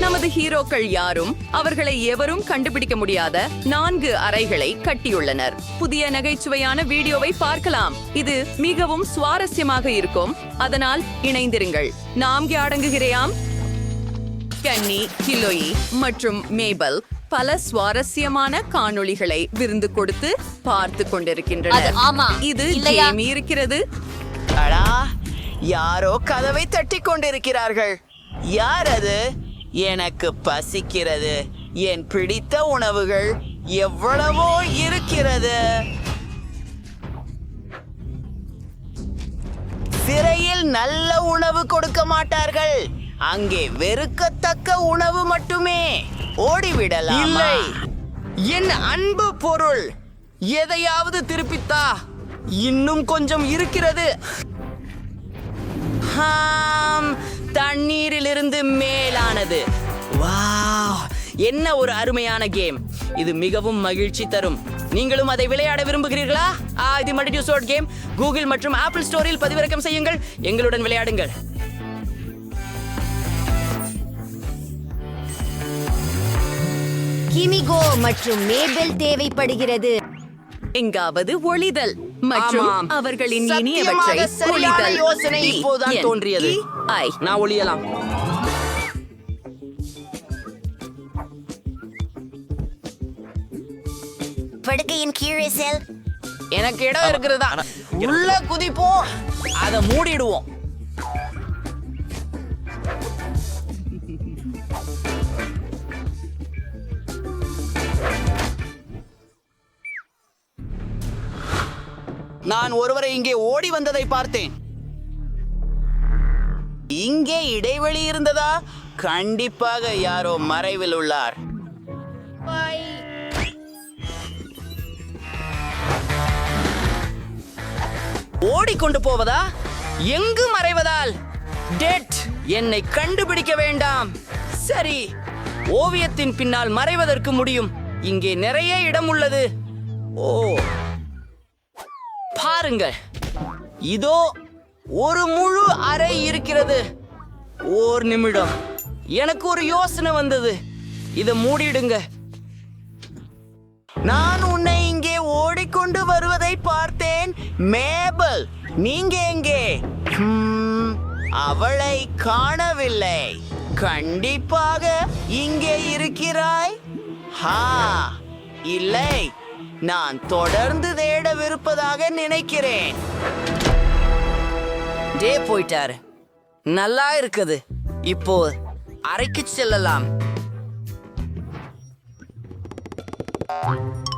நமது ஹீரோக்கள் யாரும் அவர்களை எவரும் கண்டுபிடிக்க முடியாத நான்கு அறைகளை கட்டியுள்ளனர். புதிய நகைச்சுவையான வீடியோவை பார்க்கலாம். இது மிகவும் சுவாரஸ்யமாக இருக்கும். அதனால் இணைந்திருங்கள். நாம் அடங்குகிறேயாம் கன்னி கிலோயி மற்றும் மேபல் பல சுவாரஸ்யமான காணொளிகளை விருந்து கொடுத்து பார்த்து கொண்டிருக்கின்றனர். ஆமா. இது? ஜேமி இருக்கிறது. அடா யாரோ கதவை தட்டி கொண்டிருக்கிறார்கள். யார் அது? எனக்கு பசிக்கிறது. என் பிடித்த உணவுகள் எவ்வளவோ இருக்கிறது. சிறையில் நல்ல உணவு கொடுக்க மாட்டார்கள். அங்கே வெறுக்கத்தக்க உணவு மட்டுமே. ஓடிவிடலாம்? இல்லை. என் அன்பு பொருள். எதையாவது திருப்பித்தா இன்னும் கொஞ்சம் இருக்கிறது. ஹாம். தண்ணீரிலிருந்து மேலானது. வா என்ன ஒரு அருமையான கேம். இது மிகவும் மகிழ்ச்சி தரும். நீங்களும் அதை விளையாட விரும்புகிறீர்களா? ஆ இது மல்டிடியூசோட் கேம். கூகுள் மற்றும் ஆப்பிள் ஸ்டோரில் பதிவிறக்கம் செய்யுங்கள். எங்களுடன் விளையாடுங்கள். கிமிகோ மற்றும் மேபெல் தேவைப்படுகிறது. எங்காவது ஒளிதல் மற்றும். அவர்களின் இனியவற்றை ஒளிதல். யோசனை என், தோன்றியது. ஐ. நான் ஒளியலாம். படுக்கையின் கீழே செல். எனக்கு இடம் இருக்கிறதா? உள்ள குதிப்போம். அதை மூடிடுவோம். நான் ஒருவரை இங்கே ஓடி வந்ததை பார்த்தேன். இங்கே இடைவெளி இருந்ததா? கண்டிப்பாக யாரோ மறைவில் உள்ளார். ஓடிக்கொண்டு போவதா? எங்கு மறைவதால்? டெட் என்னை கண்டுபிடிக்க வேண்டாம். சரி ஓவியத்தின் பின்னால் மறைவதற்கு முடியும். இங்கே நிறைய இடம் உள்ளது. ஓ பாருங்கள். இதோ ஒரு முழு அறை இருக்கிறது. ஓர் நிமிடம். எனக்கு ஒரு யோசனை வந்தது. இதை மூடிடுங்க. நான் உன்னை இங்கே ஓடிக்கொண்டு வருவதை பார்த்தேன் மேபல். நீங்க எங்கே? ஹம், அவளை காணவில்லை. கண்டிப்பாக இங்கே இருக்கிறாய்? ஹா இல்லை. நான் தொடர்ந்து தேடவிருப்பதாக நினைக்கிறேன். டே போயிட்டாரு. நல்லா இருக்குது. இப்போ அறைக்கு செல்லலாம்.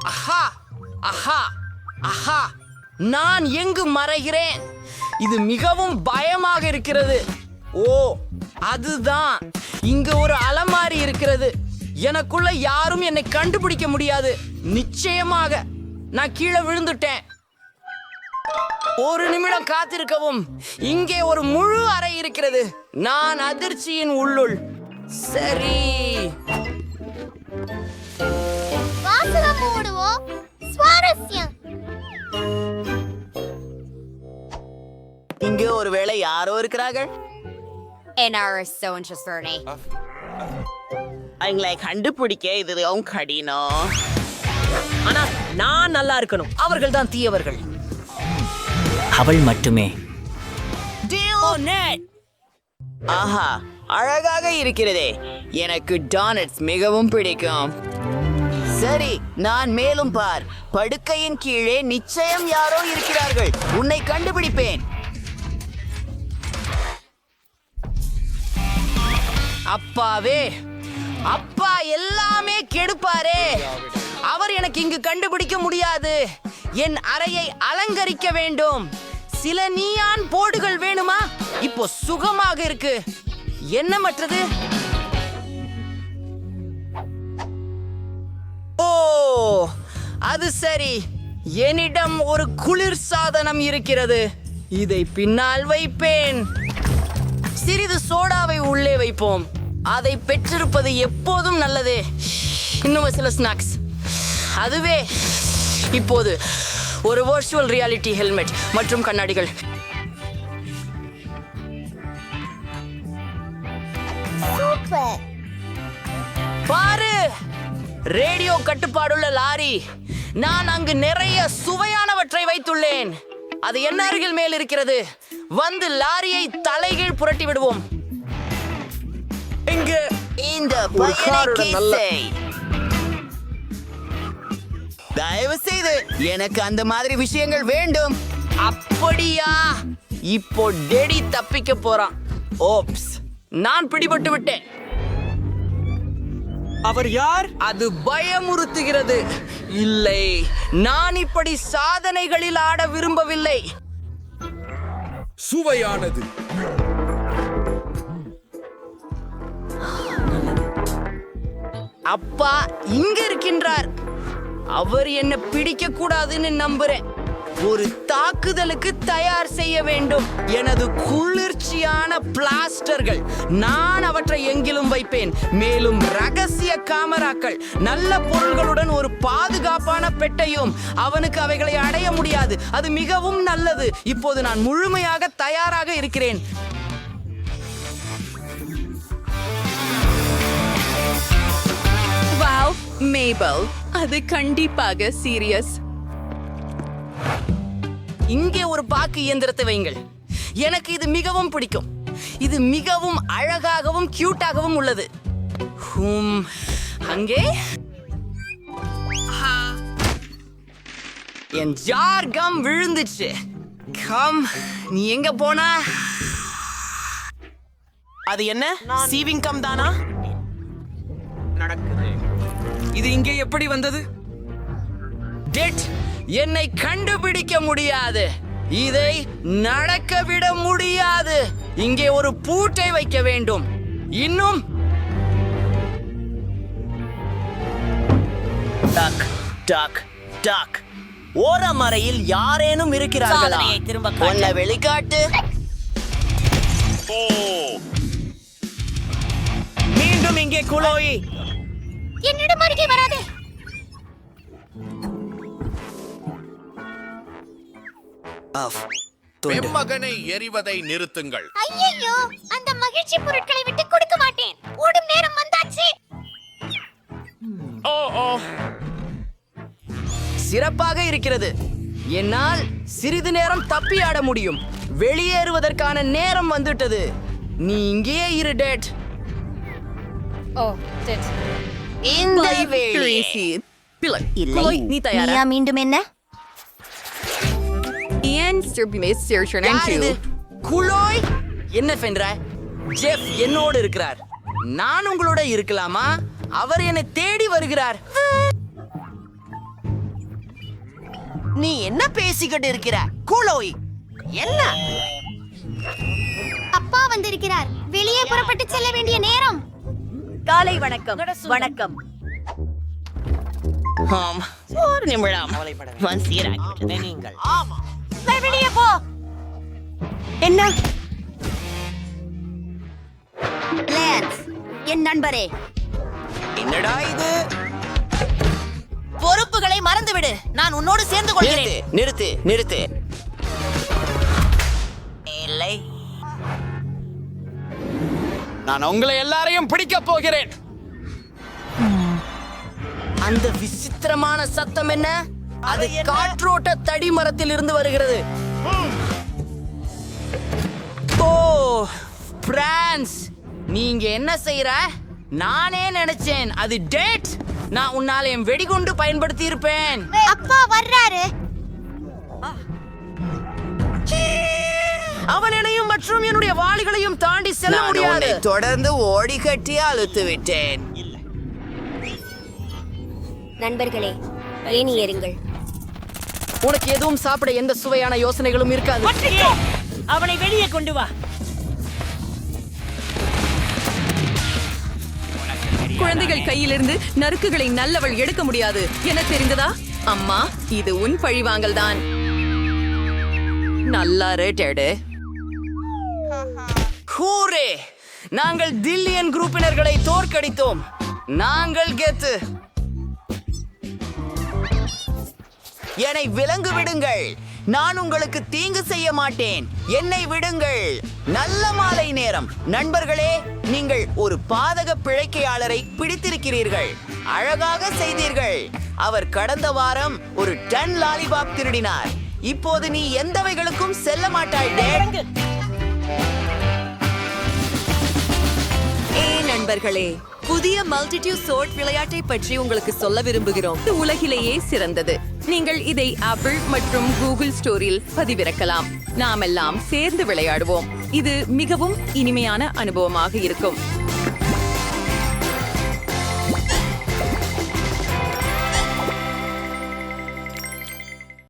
அஹா அஹா அஹா. நான் எங்கு மறைகிறேன்? இது மிகவும் பயமாக இருக்கிறது. ஓ அதுதான். இங்க ஒரு அலமாரி இருக்கிறது. எனக்குள்ள யாரும் என்னை கண்டுபிடிக்க முடியாது. நிச்சயமாக நான் கீழே விழுந்துட்டேன். ஒரு நிமிடம் காத்திருக்கவும். இங்கே ஒரு முழு அறை இருக்கிறது. நான் அதிர்ச்சியின் உள்ளுள். சரி. இங்கே ஒருவேளை யாரோ இருக்கிறார்கள்? Are so interesting. அவங்களை கண்டுபிடிக்க இது ரொம்ப கடினம். ஆனா நான் நல்லா இருக்கணும். அவர்கள் தான் தீயவர்கள். அவள் மட்டுமே. ஆஹா அழகாக இருக்கிறதே. எனக்கு டானட்ஸ் மிகவும் பிடிக்கும். சரி நான் மேலும் பார். படுக்கையின் கீழே நிச்சயம் யாரோ இருக்கிறார்கள். உன்னை கண்டுபிடிப்பேன். அப்பாவே. அப்பா எல்லாமே கெடுப்பாரே. அவர் எனக்கு இங்கு கண்டுபிடிக்க முடியாது. என் அறையை அலங்கரிக்க வேண்டும். சில நீயான் போடுகள் வேணுமா? இப்போ சுகமாக இருக்கு. என்ன மற்றது ஓ அது சரி. என்னிடம் ஒரு குளிர் சாதனம் இருக்கிறது. இதை பின்னால் வைப்பேன். சிறிது சோடாவை உள்ளே வைப்போம். அதை பெற்றிருப்பது எப்போதும் நல்லதே. இன்னும் சில ஸ்நாக்ஸ் அதுவே இப்போது ஒரு வர்ச்சுவல் ரியாலிட்டி ஹெல்மெட் மற்றும் கண்ணாடிகள். சூப்பர் ரேடியோ கட்டுப்பாடுள்ள லாரி. நான் அங்கு நிறைய சுவையானவற்றை வைத்துள்ளேன். அது என்ன அருகில் மேல் இருக்கிறது வந்து லாரியை தலைகீழ் புரட்டி விடுவோம். இங்க இந்த ஒரு பையனை காருடன் நல்ல- கிசை. தயவு செய்து எனக்கு அந்த மாதிரி விஷயங்கள் வேண்டும். அப்படியா? இப்போ டெடி தப்பிக்க போறான். ஓப்ஸ் நான் பிடிபட்டு விட்டேன். அவர் யார்? அது பயமுறுத்துகிறது. இல்லை நான் இப்படி சாதனைகளில் ஆட விரும்பவில்லை. சுவையானது. அப்பா இங்க இருக்கின்றார். அவர் என்ன பிடிக்க கூடாதுன்னு நம்புறேன். ஒரு தாக்குதலுக்கு தயார் செய்ய வேண்டும். எனது குளிர்ச்சியான பிளாஸ்டர்கள். நான் அவற்றை எங்கிலும் வைப்பேன். மேலும் ரகசிய காமராக்கள். நல்ல பொருள்களுடன் ஒரு பாதுகாப்பான பெட்டையும் அவனுக்கு அவைகளை அடைய முடியாது. அது மிகவும் நல்லது. இப்போது நான் முழுமையாக தயாராக இருக்கிறேன். மேபல் அது கண்டிப்பாக சீரியஸ் இங்கே ஒரு பாக்கு இயந்திரத்தை வையுங்கள். எனக்கு இது மிகவும் பிடிக்கும். இது மிகவும் அழகாகவும் கியூட்டாகவும் உள்ளது. ஹும் அங்கே. என் ஜார் கம் விழுந்துச்சு. கம் நீ எங்க போன? அது என்ன? சீவிங் கம் தானா? இது இங்கே எப்படி வந்தது? டெட் என்னை கண்டுபிடிக்க முடியாது. இதை நடக்க விட முடியாது. இங்கே ஒரு பூட்டை வைக்க வேண்டும். இன்னும். டக் டக் டக். ஓரமறையில் யாரேனும் இருக்கிறார்களா? திரும்ப காட்டு. உன்னை வெளிக்காட்டு. மீண்டும் இங்கே குளோயி என்னிடம் அருகே வராதே. வெம்மகனை எறிவதை நிறுத்துங்கள். ஐயையோ அந்த மகிழ்ச்சி பொருட்களை விட்டு கொடுக்க மாட்டேன். ஓடும் நேரம் வந்தாச்சு. சிறப்பாக இருக்கிறது. என்னால் சிறிது நேரம் தப்பி ஆட முடியும். வெளியேறுவதற்கான நேரம் வந்துட்டது நீ இங்கேயே இரு டேட். இந்த வேளையே. பிள்ளை இல்லை நீ தயாரா? நீயா மீண்டும் என்ன? ஏன் சிறுபிமே சேர்ச்சன் யார் இது? குளோய் என்ன ஃபென்ற ஜெஃப் என்னோடு இருக்கிறார். நான் உங்களோட இருக்கலாமா? அவர் என்னை தேடி வருகிறார். நீ என்ன பேசிக்கிட்டு இருக்கிற? குளோயி என்ன? அப்பா வந்திருக்கிறார். வெளியே புறப்பட்டு செல்ல வேண்டிய நேரம். காலை வணக்கம். வணக்கம். ஆம். ஒரு நிமிடம். சீராகிவிட்டது நீங்கள். வெளியே போ. என்ன? லேன்ஸ் என் நண்பரே. என்னடா இது? பொறுப்புகளை மறந்துவிடு. நான் உன்னோடு சேர்ந்து நிறுத்து நிறுத்து நிறுத்து. நான் உங்களை எல்லாரையும் பிடிக்க போகிறேன். அந்த விசித்திரமான சத்தம் என்ன? அது காற்றோட்ட தடி மரத்தில் இருந்து வருகிறது. ஓ பிரான்ஸ். நீங்க என்ன செய்யற நானே நினைச்சேன். அது டேட். நான் உன்னால என் வெடிகுண்டு பயன்படுத்தி இருப்பேன் அப்பா வர்றாரு. அவன் என்னையும் மற்றும் என்னுடைய வாளிகளையும் தாண்டி செல்ல முடியாது. தொடர்ந்து ஓடி கட்டி அழுத்து விட்டேன். நண்பர்களே ஏனி ஏறுங்கள். உனக்கு எதுவும் சாப்பிட எந்த சுவையான யோசனைகளும் இருக்காது. அவனை வெளியே கொண்டு வா. குழந்தைகள் கையிலிருந்து நறுக்குகளை நல்லவள் எடுக்க முடியாது. என தெரிந்ததா? அம்மா இது உன் பழிவாங்கல் தான். நல்லா ரேட்டடு ஹூரே நாங்கள் தில்லியன் குரூப்பினர்களை தோற்கடித்தோம். நாங்கள் கெத்து. என்னை விலங்கு விடுங்கள். நான் உங்களுக்கு தீங்கு செய்ய மாட்டேன். என்னை விடுங்கள். நல்ல மாலை நேரம். நண்பர்களே நீங்கள் ஒரு பாதக பிழைக்கையாளரை பிடித்திருக்கிறீர்கள். அழகாக செய்தீர்கள். அவர் கடந்த வாரம் ஒரு டன் லாலிபாப் திருடினார். இப்போது நீ எந்தவைகளுக்கும் செல்ல மாட்டாய் நண்பர்களே புதிய மல்டிடியூ சோர்ட் விளையாட்டை பற்றி உங்களுக்கு சொல்ல விரும்புகிறோம். இது உலகிலேயே சிறந்தது. நீங்கள் இதை ஆப்பிள் மற்றும் கூகுள் ஸ்டோரில் பதிவிறக்கலாம். நாமெல்லாம் சேர்ந்து விளையாடுவோம். இது மிகவும் இனிமையான அனுபவமாக இருக்கும்.